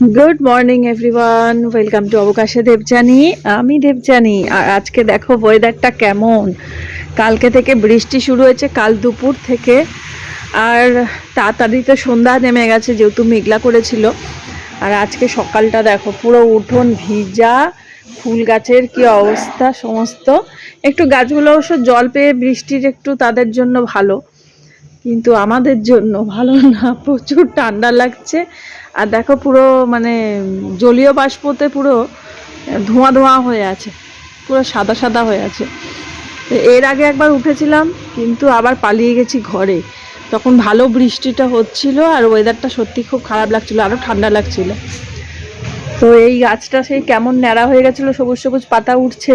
Good morning everyone welcome to অবকাশে Debjani আমি দেবজানি আর আজকে দেখো ওয়েদারটা কেমন? কালকে থেকে বৃষ্টি শুরু হয়েছে, কাল দুপুর থেকে। আর তাড়াতাড়ি তো সন্ধ্যা নেমে গেছে, যেহেতু মেঘলা করেছিল। আর আজকে সকালটা দেখো, পুরো উঠোন ভিজা, ফুল গাছের কি অবস্থা সমস্ত। একটু গাছগুলো অবশ্য জল পেয়ে বৃষ্টির একটু তাদের জন্য ভালো। কিন্তু আমাদের জন্য ভালো না, প্রচুর ঠান্ডা লাগছে। আর দেখো পুরো মানে জলীয় বাষ্পতে পুরো ধোঁয়া ধোঁয়া হয়ে আছে, পুরো সাদা সাদা হয়ে আছে। এর আগে একবার উঠেছিলাম, কিন্তু আবার পালিয়ে গেছি ঘরে। তখন ভালো বৃষ্টিটা হচ্ছিল আর ওয়েদারটা সত্যি খুব খারাপ লাগছিল আরও ঠান্ডা লাগছিল। তো এই গাছটা সেই কেমন ন্যাড়া হয়ে গেছিল, সবুজ সবুজ পাতা উঠছে।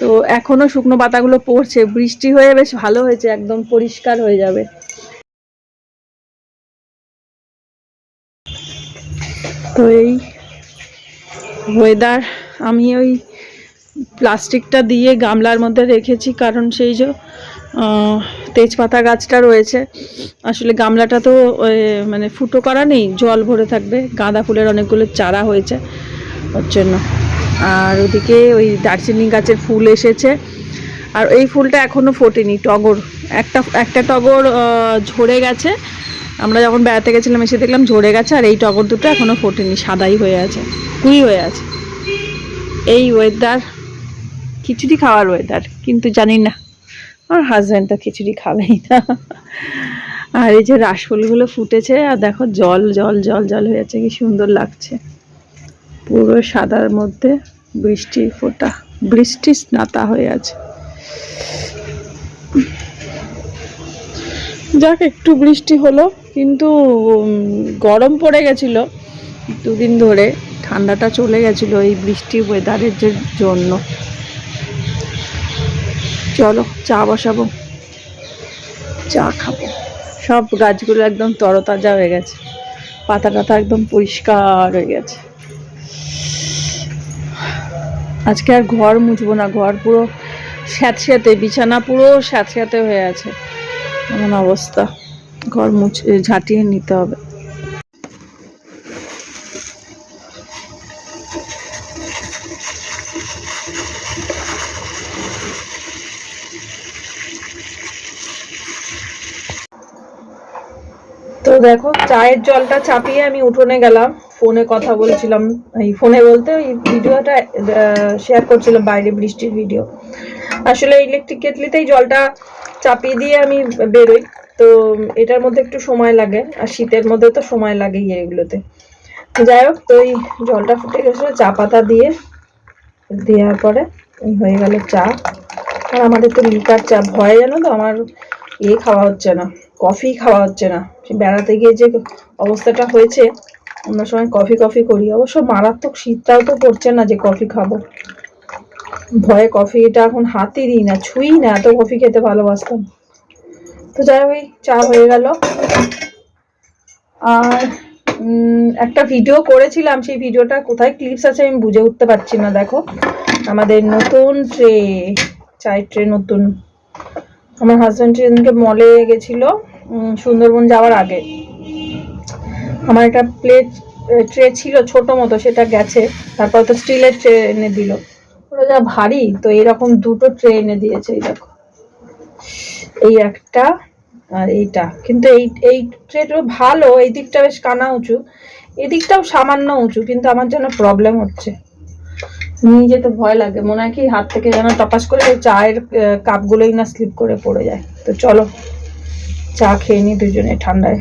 তো এখনও শুকনো পাতাগুলো পড়ছে, বৃষ্টি হয়ে বেশ ভালো হয়েছে, একদম পরিষ্কার হয়ে যাবে। তো এই ওয়েদার আমি ওই প্লাস্টিকটা দিয়ে গামলার মধ্যে রেখেছি, কারণ সেই যে তেজপাতা গাছটা রয়েছে, আসলে গামলাটা তো মানে ফুটো করা নেই, জল ভরে থাকবে, গাঁদা ফুলের অনেকগুলো চারা হয়েছে ওর জন্য। আর ওদিকে ওই দারচিনি গাছের ফুল এসেছে, আর এই ফুলটা এখনও ফোটেনি, টগর। একটা একটা টগর ঝরে গেছে আমরা যখন বেড়াতে গেছিলাম, এসে দেখলাম ঝরে গেছে আর এই টগর দুটো এখনও ফোটেনি, সাদাই হয়ে আছে কুড়ি হয়ে আছে। এই ওয়েদার খিচুড়ি খাওয়ার ওয়েদার কিন্তু জানি না, আমার হাজব্যান্ড তো খিচুড়ি খাবেই না। আর এই যে রাসফুলগুলো ফুটেছে, আর দেখো জল জল জল জল হয়ে আছে, কি সুন্দর লাগছে। পুরো সাদার মধ্যে বৃষ্টির ফোঁটা, বৃষ্টি স্নাতা হয়ে আছে। যাক, একটু বৃষ্টি হলো। কিন্তু গরম পড়ে গেছিল। দুদিন ধরে ঠান্ডাটা চলে গেছিল এই বৃষ্টি ওয়েদারের জন্য। চলো, চা বসাবো। চা খাব। সব গাছগুলো একদম তরতাজা হয়ে গেছে। পাতা টাতা একদম পরিষ্কার হয়ে গেছে। আজকে আর ঘর মুছবো না, ঘর পুরো স্যাঁতস্যাঁতে, বিছানা পুরো স্যাঁতস্যাঁতে হয়ে আছে। এমন অবস্থা। ঘর মুছে ঝাঁটিয়ে নিতে হবে। তো দেখো, চায়ের জলটা চাপিয়ে আমি উঠোনে গেলাম। ফোনে কথা বলছিলাম, এই ফোনে বলতে ওই ভিডিওটা শেয়ার করছিলাম, বাইরে বৃষ্টির ভিডিও। আসলে ইলেকট্রিক কেটলিতেই জলটা চাপিয়ে দিয়ে আমি বেরোই। তো এটার মধ্যে একটু সময় লাগে, আর শীতের মধ্যে তো সময় লাগেই এগুলোতে। যাই হোক, তো এই জলটা ফুটে গেছিল, চা পাতা দিয়ে, দেওয়ার পরে হয়ে গেল চা। আর আমাদের তো লিকার চা, ভয় জানো তো আমার ইয়ে খাওয়া হচ্ছে না, কফি খাওয়া হচ্ছে না। বেড়াতে গিয়ে যে অবস্থাটা হয়েছে, অন্য সময় কফি কফি করি, অবশ্য মারাত্মক শীতটাও তো পড়ছে না যে কফি খাব। ভয়ে কফি এটা এখন হাতই দিই না, ছুঁই না এত কফি খেতে ভালোবাসতাম। তো যাই এই চা হয়ে গেল। আর একটা ভিডিও করেছিলাম, সেই ভিডিওটা কোথায় ক্লিপস আছে আমি বুঝে উঠতে পারছি না, দেখো। আমাদের নতুন ট্রে, চায়ের ট্রে নতুন। আমার হাজব্যান্ড সেদিনকে মলে গেছিল সুন্দরবন যাওয়ার আগে। আমার একটা প্লেট ট্রে ছিল ছোট মতো, সেটা গেছে। তারপর তো স্টিলের ট্রে এনে দিল। ওটা যা ভারী, তো এরকম দুটো ট্রে এনে দিয়েছে, এই দেখো। এই একটা আর এইটা। কিন্তু এই এই ট্রেটা ভালো, এই দিকটা বেশ কানা উঁচু। এদিকটাও সামান্য উঁচু, কিন্তু আমার জন্য প্রবলেম হচ্ছে। নিয়ে যেতে ভয় লাগে, মনে হয় কি হাত থেকে যেন টপাস করে চায়ের কাপগুলোই না স্লিপ করে পড়ে যায়। তো চলো, চা খেয়ে নি দুজনে ঠান্ডায়।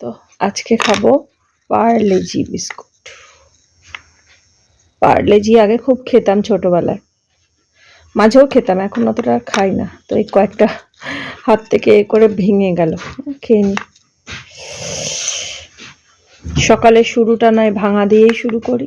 তো আজকে খাব পার্লেজি বিস্কুট। পার্লেজি আগে খুব খেতাম ছোটবেলায়। মাঝেও খেতাম, এখন অতটা খাই না। তো এই কয়েকটা হাত থেকে এ করে ভেঙে গেল। খেয়ে নি। সকালে শুরুটা নয়, ভাঙা দিয়েই শুরু করি।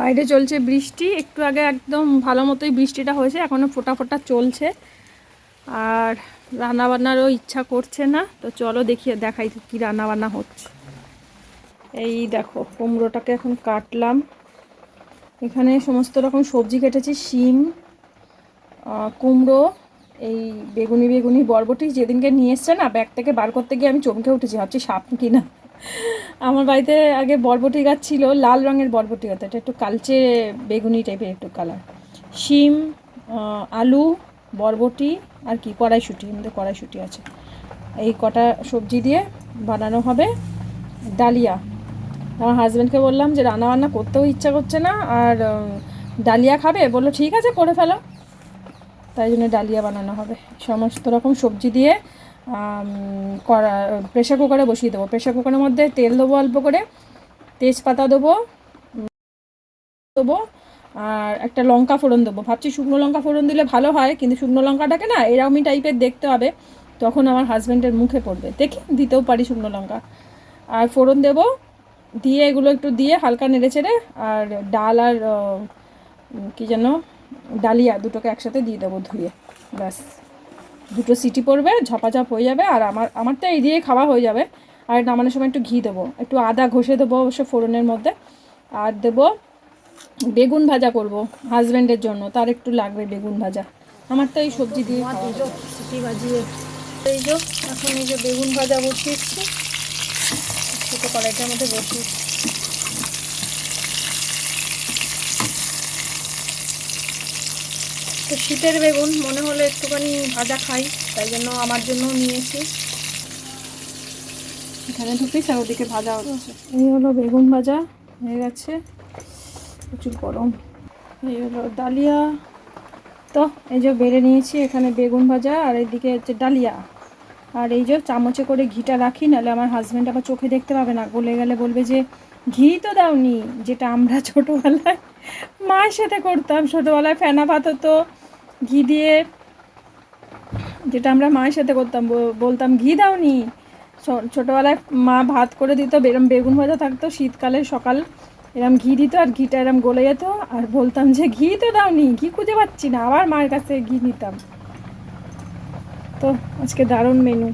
বাইরে চলছে বৃষ্টি, একটু আগে একদম ভালো মতোই বৃষ্টিটা হয়েছে এখনও ফোটা ফোটা চলছে। আর রান্নাবান্নারও ইচ্ছা করছে না, তো চলো দেখিয়ে দেখাই কি রান্না বান্না হচ্ছে। এই দেখো, কুমড়োটাকে এখন কাটলাম। এখানে সমস্ত রকম সবজি কেটেছি, শিম কুমড়ো, এই বেগুনি বেগুনি বরবটি, যেদিনকে নিয়ে এসছে না, ব্যাগ থেকে বার করতে গিয়ে আমি চমকে উঠেছি, ভাবছি সাপ কিনা। আমার বাড়িতে আগে বরবটি গাছ ছিল, লাল রঙের বরবটি গাছ, এটা একটু কালচে বেগুনি টাইপের একটু কালার শিম আলু, বরবটি আর কি, কড়াইশুঁটি আমাদের কড়াইশুঁটি আছে। এই কটা সবজি দিয়ে বানানো হবে ডালিয়া। আমার হাজব্যান্ডকে বললাম যে রান্না বান্না করতেও ইচ্ছা করছে না, আর ডালিয়া খাবে? বলল, ঠিক আছে, করে ফেলো। তাই জন্য ডালিয়া বানানো হবে। সমস্ত রকম সবজি দিয়ে কড়া প্রেশার কুকারে বসিয়ে দেবো। প্রেশার কুকারের মধ্যে তেল দেবো অল্প করে, তেজপাতা দেবো দেবো, আর একটা লঙ্কা ফোড়ন দেবো। ভাবছি শুকনো লঙ্কা ফোড়ন দিলে ভালো হয়, কিন্তু শুকনো লঙ্কাটাকে না এরকমই টাইপের দেখতে হবে, তখন আমার হাজব্যান্ডের মুখে পড়বে। দেখি, দিতেও পারি শুকনো লঙ্কা। আর ফোড়ন দেবো, দিয়ে এগুলো একটু দিয়ে হালকা নেড়ে চেড়ে, আর ডাল আর কী যেন, ডালিয়া দুটোকে একসাথে দিয়ে দেবো ধুয়ে, ব্যাস। দুটো সিটি পড়বে ঝপাঝপ হয়ে যাবে আর আমার আমার তো এই দিয়ে খাওয়া হয়ে যাবে। আর নামানোর সময় একটু ঘি দেবো একটু আদা ঘষে দেবো অবশ্য ফোড়নের মধ্যে। আর দেবো বেগুন ভাজা করব হাজব্যান্ডের জন্য তার একটু লাগবে বেগুন ভাজা। আমার তো এই সবজি দিয়ে সিটি বাজিয়ে এই যে এখন এই যে বেগুন ভাজা বসিয়েছি ছোটো কড়াইটার মধ্যে বসিয়েছি। তো শীতের বেগুন, মনে হলো একটুখানি ভাজা খাই, তাই জন্য আমার জন্য নিয়েছি। এখানে পিস আর ওদিকে ভাজা হচ্ছে। এই হলো বেগুন ভাজা, হয়ে গেছে প্রচুর গরম। এই হলো ডালিয়া। তো এই যে বেড়ে নিয়েছি এখানে বেগুন ভাজা, আর এইদিকে হচ্ছে ডালিয়া। আর এই যে চামচে করে ঘিটা রাখি, নাহলে আমার হাজব্যান্ড আবার চোখে দেখতে পাবে না। গলে গেলে বলবে যে, ঘি তো দাওনি, যেটা আমরা ছোটোবেলায় মায়ের সাথে করতাম। ছোটোবেলায় ফেনা ভাত হতো ঘি দিয়ে যেটা আমরা মায়ের সাথে করতাম বলতাম, ঘি দাওনি। ছোটোবেলায় মা ভাত করে দিত এরম বেগুন ভাজা থাকতো, শীতকালে সকাল এরম ঘি দিত আর ঘিটা এরম গলে যেত। আর বলতাম যে, ঘি তো দাওনি, ঘি খুঁজে পাচ্ছি না। আবার মায়ের কাছে ঘি নিতাম। তো আজকে দারুণ মেনু